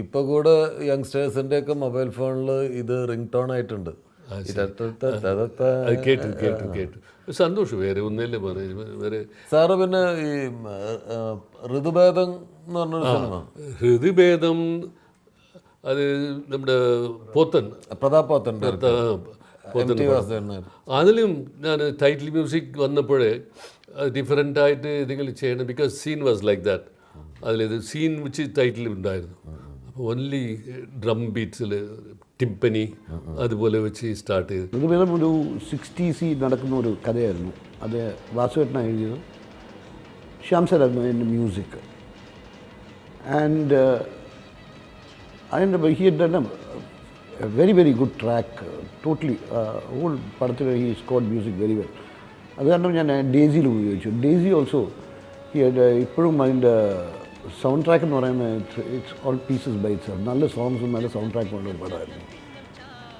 ഇപ്പൊ കൂടെ യങ്സ്റ്റേഴ്സിന്റെ ഒക്കെ മൊബൈൽ ഫോണിൽ ഇത് റിംഗ് ടോൺ ആയിട്ടുണ്ട് അത് കേട്ടു കേട്ടു കേട്ടു. സന്തോഷം വേറെ ഒന്നല്ലേ പറഞ്ഞു വേറെ സാറ് പിന്നെ ഈ ഋതുഭേദം എന്ന് പറഞ്ഞൊരു സിനിമ. ഋതുഭേദം അത് നമ്മുടെ പോത്തൻ. പ്രതാപ് പോത്തൻ അതിലും ഞാൻ ടൈറ്റിൽ മ്യൂസിക് വന്നപ്പോഴേ ഡിഫറെന്റ് ആയിട്ട് എന്തെങ്കിലും ചെയ്യണം because scene was like that അതിലേത് scene വെച്ച് ടൈറ്റിൽ ഉണ്ടായിരുന്നു. ഓൺലി ഡ്രം ബീറ്റ്സിൽ ടിപ്പനി അതുപോലെ വെച്ച് സ്റ്റാർട്ട് ചെയ്തു. ഋതുഭേദം ഒരു സിക്സ്റ്റീസിൽ നടക്കുന്ന ഒരു കഥയായിരുന്നു. അത് വാസുവേട്ടനാണ് എഴുതിയത്. ശ്യാം സാറായിരുന്നു എന്റെ മ്യൂസിക് ആൻഡ് അതിന്റെ he done very very good track totally whole പടത്തിൽ he scored music very well അത് കാരണം ഞാൻ ഡേസിയിൽ ഉപയോഗിച്ചു. ഡേസി ഓൾസോ ഹി ഇപ്പോഴും അതിന്റെ സൗണ്ട് ട്രാക്ക് എന്ന് പറയുന്നത് it's all pieces by it's നല്ല സോങ്സും നല്ല സൗണ്ട് ട്രാക്കും ഉള്ള ഒരു പടമായിരുന്നു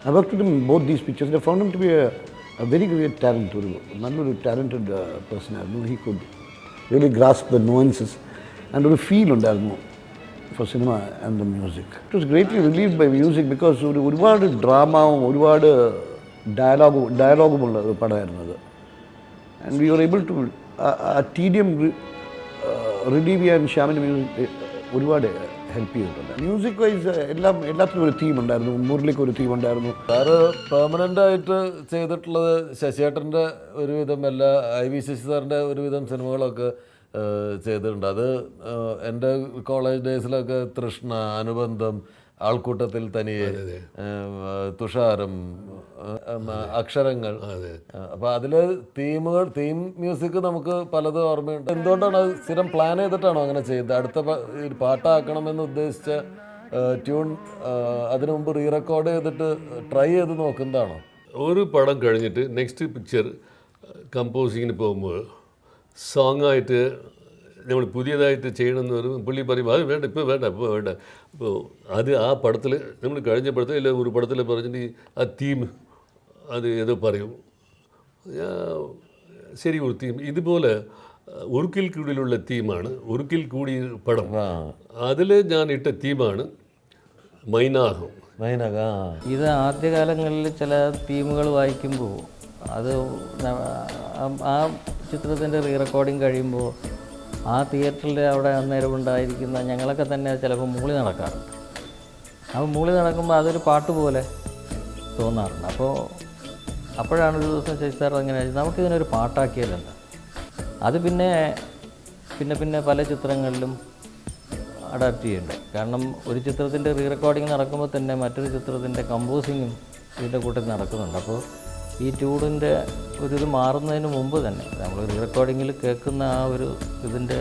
I work both these these pictures. To be a very great talent. ഒരു നല്ലൊരു ടാലന്റഡ് പേഴ്സൺ ആയിരുന്നു he could really grasp the nuances and ഒരു ഫീൽ ഉണ്ടായിരുന്നു for cinema and the music it was greatly relieve by music because ഒരു ഒരുപാട് ഡ്രാമാവും ഒരുപാട് ഡയലോഗും ഡയലോഗുമുള്ള ഒരു പടമായിരുന്നു അത് and we are able to ആ ടീഡിയം റിലീവ് ചെയ്യാൻ ശ്യാമിന്റെ മ്യൂസിക് ഒരുപാട് ഹെൽപ്പ് ചെയ്തിട്ടുണ്ട്. മ്യൂസിക് വൈസ് എല്ലാം എല്ലാത്തിനും ഒരു തീം ഉണ്ടായിരുന്നു. മുരളിക്ക് ഒരു തീം ഉണ്ടായിരുന്നു. സാറ് പെർമനന്റ് ആയിട്ട് ചെയ്തിട്ടുള്ളത് ശശിയേട്ടന്റെ ഒരുവിധം എല്ലാ ഐ വി ശശി സാറിന്റെ ഒരുവിധം സിനിമകളൊക്കെ ചെയ്തിട്ടുണ്ട്. അത് എന്റെ കോളേജ് ഡേയ്സിലൊക്കെ തൃഷ്ണ അനുബന്ധം ആൾക്കൂട്ടത്തിൽ തനിയെ തുഷാരം അക്ഷരങ്ങൾ. അപ്പൊ അതിൽ തീമുകൾ തീം മ്യൂസിക് നമുക്ക് പലതും ഓർമ്മയുണ്ട്. എന്തുകൊണ്ടാണ് അത് സ്ഥിരം പ്ലാൻ ചെയ്തിട്ടാണോ അങ്ങനെ ചെയ്തത്? അടുത്ത പാട്ടാക്കണമെന്ന് ഉദ്ദേശിച്ച ട്യൂൺ അതിനു മുമ്പ് റീ റെക്കോർഡ് ചെയ്തിട്ട് ട്രൈ ചെയ്ത് നോക്കുന്നതാണോ? ഒരു പടം കഴിഞ്ഞിട്ട് നെക്സ്റ്റ് പിക്ചർ കമ്പോസിങ്ങിന് പോകുമ്പോൾ സോങ്ങായിട്ട് നമ്മൾ പുതിയതായിട്ട് ചെയ്യണമെന്ന് പറയുമ്പോൾ പുള്ളി പറയും അത് വേണ്ട ഇപ്പോൾ വേണ്ട ഇപ്പോൾ വേണ്ട. അപ്പോൾ അത് ആ പടത്തിൽ നമ്മൾ കഴിഞ്ഞ പടത്തിൽ ഇല്ല ഒരു പടത്തിൽ പറഞ്ഞിട്ട് ഈ ആ തീം അത് ഏതോ പറയും. ശരി ഒരു തീം ഇതുപോലെ ഉറുക്കിൽ കൂടിയിലുള്ള തീമാണ് ഉറുക്കിൽ കൂടി പടം അതിൽ ഞാൻ ഇട്ട തീമാണ് മൈനാഹം. മൈനാഹ ഇത് ആദ്യകാലങ്ങളിൽ ചില തീമുകൾ വായിക്കുമ്പോൾ അത് ആ- ആ ചിത്രത്തിന്റെ റീ റെക്കോർഡിങ് കഴിയുമ്പോൾ ആ തിയേറ്ററിൽ അവിടെ അന്നേരം ഉണ്ടായിരിക്കുന്ന ഞങ്ങളൊക്കെ തന്നെ ചിലപ്പോൾ മൂളി നടക്കാറുണ്ട്. അപ്പോൾ മൂളി നടക്കുമ്പോൾ അതൊരു പാട്ട് പോലെ തോന്നാറുണ്ട്. അപ്പോൾ അപ്പോഴാണ് ഒരു ദിവസം ശശി സാർ അങ്ങനെ നമുക്കിതിനൊരു പാട്ടാക്കിയാലുണ്ട് അത് പിന്നെ പിന്നെ പിന്നെ പല ചിത്രങ്ങളിലും അഡാപ്റ്റ് ചെയ്യുന്നുണ്ട് കാരണം ഒരു ചിത്രത്തിന്റെ റീ റെക്കോർഡിങ് നടക്കുമ്പോൾ തന്നെ മറ്റൊരു ചിത്രത്തിന്റെ കമ്പോസിങ്ങും ഇതിന്റെ കൂട്ടത്തിൽ നടക്കുന്നുണ്ട്. അപ്പോൾ ഈ ട്യൂണിന്റെ ഒരു ഇത് മാറുന്നതിന് മുമ്പ് തന്നെ നമ്മൾ റീ റെക്കോർഡിങ്ങിൽ കേൾക്കുന്ന ആ ഒരു ഇതിന്റെ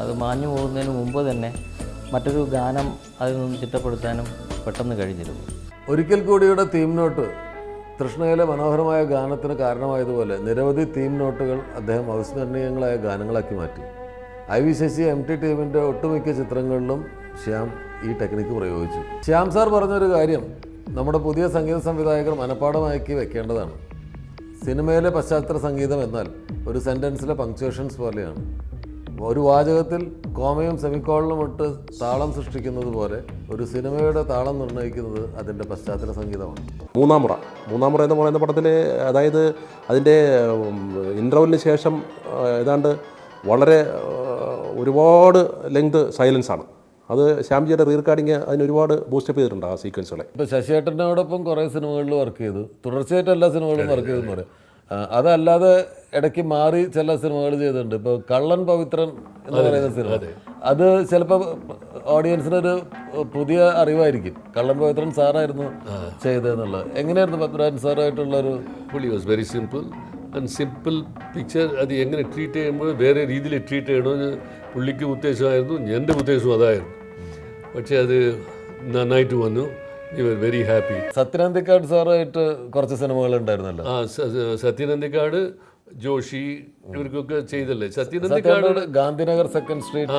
അത് മാഞ്ഞു പോകുന്നതിന് മുമ്പ് തന്നെ മറ്റൊരു ഗാനം അതിൽ നിന്ന് ചിട്ടപ്പെടുത്താനും പെട്ടെന്ന് കഴിഞ്ഞിരുന്നു. ഒരിക്കൽ കൂടിയുടെ തീം നോട്ട് തൃഷ്ണയിലെ മനോഹരമായ ഗാനത്തിന് കാരണമായതുപോലെ നിരവധി തീം നോട്ടുകൾ അദ്ദേഹം അവിസ്മരണീയങ്ങളായ ഗാനങ്ങളാക്കി മാറ്റി. I V Sasi M T ടീമിന്റെ ഒട്ടുമിക്ക ചിത്രങ്ങളിലും ശ്യാം ഈ ടെക്നിക്ക് പ്രയോഗിച്ചു. ശ്യാം സാർ പറഞ്ഞൊരു കാര്യം നമ്മുടെ പുതിയ സംഗീത സംവിധായകർ മനഃപ്പാടമാക്കി വെക്കേണ്ടതാണ്. സിനിമയിലെ പശ്ചാത്തല സംഗീതം എന്നാൽ ഒരു സെന്റൻസിലെ പങ്ക്ച്വേഷൻസ് പോലെയാണ്. ഒരു വാചകത്തിൽ കോമയും സെമിക്കോളിനും ഇട്ട് താളം സൃഷ്ടിക്കുന്നത് പോലെ ഒരു സിനിമയുടെ താളം നിർണയിക്കുന്നത് അതിന്റെ പശ്ചാത്തല സംഗീതമാണ്. മൂന്നാം മുറ. മൂന്നാം മുറ എന്ന് പറയുന്ന പടത്തിൽ അതായത് അതിന്റെ ഇന്റർവലിന് ശേഷം ഏതാണ്ട് വളരെ ഒരുപാട് ലെങ്ത് സൈലൻസ് ആണ്. അത് ശ്യാംജിയുടെ റീ റെക്കോർഡിങ് അതിന് ഒരുപാട് ബൂസ്റ്റപ്പ് ചെയ്തിട്ടുണ്ട് ആ സീക്വൻസുകളെ ഇപ്പോൾ ശശിയേട്ടനോടൊപ്പം കുറേ സിനിമകളിൽ വർക്ക് ചെയ്തു. തുടർച്ചയായിട്ട് എല്ലാ സിനിമകളും വർക്ക് ചെയ്തെന്ന് പറയും. അതല്ലാതെ ഇടയ്ക്ക് മാറി ചില സിനിമകൾ ചെയ്തിട്ടുണ്ട്. ഇപ്പോൾ കള്ളൻ പവിത്രൻ എന്ന് പറയുന്ന സിനിമ. അത്. ചിലപ്പോൾ ഓഡിയൻസിനൊരു പുതിയ അറിവായിരിക്കും. കള്ളൻ പവിത്രൻ സാറായിരുന്നു ചെയ്തതെന്നുള്ളത്. എങ്ങനെയായിരുന്നു പത്മരാജൻ സാറായിട്ടുള്ളൊരു പുള്ളി was very simple and simple picture അത് എങ്ങനെ ട്രീറ്റ് ചെയ്യുമ്പോൾ വേറെ രീതിയിൽ ട്രീറ്റ് ചെയ്യണമെന്ന് പുള്ളിക്ക് ഉദ്ദേശമായിരുന്നു എന്റെ ഉദ്ദേശവും അതായിരുന്നു. പക്ഷേ അത് നന്നായിട്ട് വന്നു. We were very happy Sathyan Anthikad സാറായിട്ട് കുറച്ച് സിനിമകൾ ഉണ്ടായിരുന്നല്ലോ. ആ സത്യനന്ദിക്കാട് ജോഷി ഇവർക്കൊക്കെ ചെയ്തല്ലേ? സത്യനന്ദിക്കാട് ഗാന്ധിനഗർ സെക്കൻഡ് സ്ട്രീറ്റ്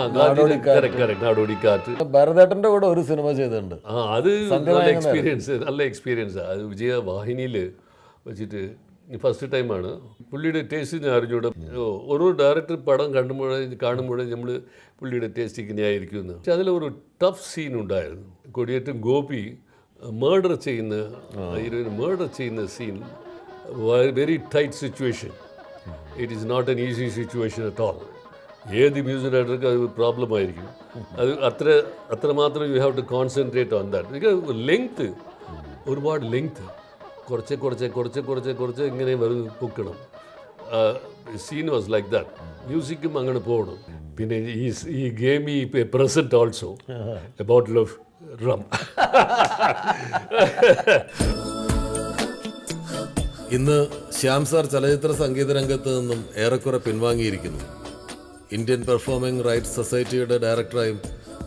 നാടോടിക്കാറ്റ് ഭരതേട്ടന്റെ കൂടെ ഒരു സിനിമ ചെയ്തിട്ടുണ്ട്. ആ അത് നല്ല എക്സ്പീരിയൻസ് നല്ല എക്സ്പീരിയൻസ് അത് വിജയ വാഹിനിയിൽ വെച്ചിട്ട് ഫസ്റ്റ് ടൈമാണ് പുള്ളിയുടെ ടേസ്റ്റ് ഞാൻ അറിഞ്ഞൂടെ. ഓരോ ഡയറക്ടർ പടം കണ്ടുമ്പോഴേ കാണുമ്പോഴേ നമ്മൾ പുള്ളിയുടെ ടേസ്റ്റ് ഇങ്ങനെ ആയിരിക്കും എന്ന് പക്ഷെ അതിലൊരു ടഫ് സീൻ ഉണ്ടായിരുന്നു. കൊടിയേറ്റം ഗോപി മേർഡർ ചെയ്യുന്ന ഹീറോയിൻ മേർഡർ ചെയ്യുന്ന scene very tight situation it is not an easy situation at all ഏത് മ്യൂസിക് ഡയറക്ടർക്ക് അത് പ്രോബ്ലം ആയിരിക്കും. അത് അത്ര അത്രമാത്രം you have to concentrate on that length length ഒരുപാട് ലെങ്ത് കുറച്ച് കുറച്ച് കുറച്ച് കുറച്ച് കുറച്ച് ഇങ്ങനെ വരും പൊക്കണം. സീൻ വാസ് ലൈക്ക് ദാറ്റ് മ്യൂസിക്കും അങ്ങനെ പോകണം പിന്നെ ഈ ഈ ഗെയിം ഈ present also a bottle of rum ഇന്ന് ശ്യാം സാർ ചലച്ചിത്ര സംഗീത രംഗത്ത് നിന്നും ഏറെക്കുറെ പിൻവാങ്ങിയിരിക്കുന്നു. ഇന്ത്യൻ പെർഫോമിംഗ് റൈറ്റ്സ് സൊസൈറ്റിയുടെ ഡയറക്ടറായും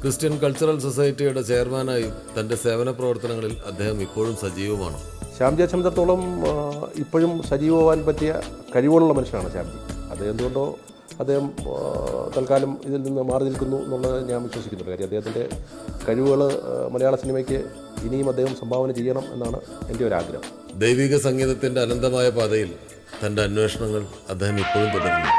ക്രിസ്ത്യൻ കൾച്ചറൽ സൊസൈറ്റിയുടെ ചെയർമാനായും തന്റെ സേവന പ്രവർത്തനങ്ങളിൽ അദ്ദേഹം ഇപ്പോഴും സജീവമാണ്. ശ്യാംജിയെ സംബന്ധിച്ചിടത്തോളം ഇപ്പോഴും സജീവമാവാൻ പറ്റിയ കഴിവുള്ള മനുഷ്യനാണ് ശ്യാംജി. അത് എന്തുകൊണ്ടോ അദ്ദേഹം തൽക്കാലം ഇതിൽ നിന്ന് മാറി നിൽക്കുന്നു എന്നുള്ളത് ഞാൻ വിശ്വസിക്കുന്നുണ്ട്. കാര്യം അദ്ദേഹത്തിന്റെ കഴിവുകൾ മലയാള സിനിമയ്ക്ക് ഇനിയും അദ്ദേഹം സംഭാവന ചെയ്യണം എന്നാണ് എന്റെ ഒരു ആഗ്രഹം ദൈവിക സംഗീതത്തിന്റെ അനന്തമായ പാതയിൽ തന്റെ അന്വേഷണങ്ങൾ അദ്ദേഹം ഇപ്പോഴും തുടരുന്നു.